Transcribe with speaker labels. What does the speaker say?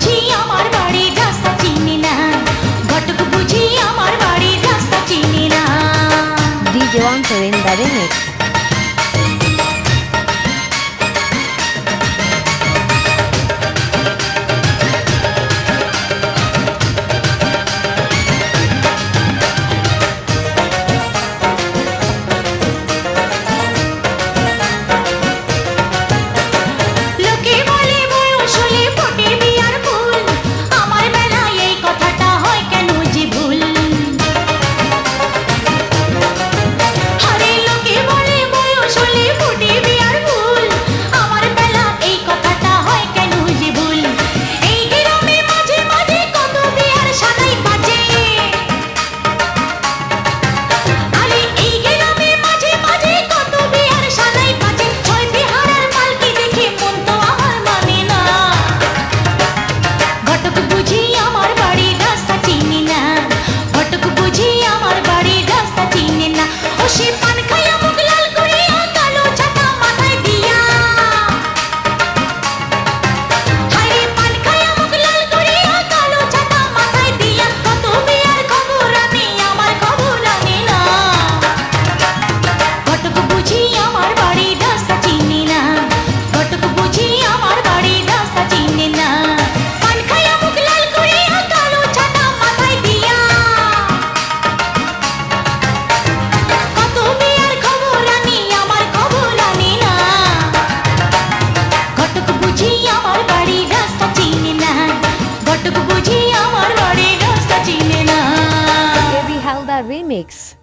Speaker 1: বুঝি আমার বাড়ির রাস্তা চিনি না। ঘটক বুঝি আমার বাড়ির রাস্তা চিনি না। ডিজে ওয়ান
Speaker 2: সুরেন্দারের মেয়ে Mix.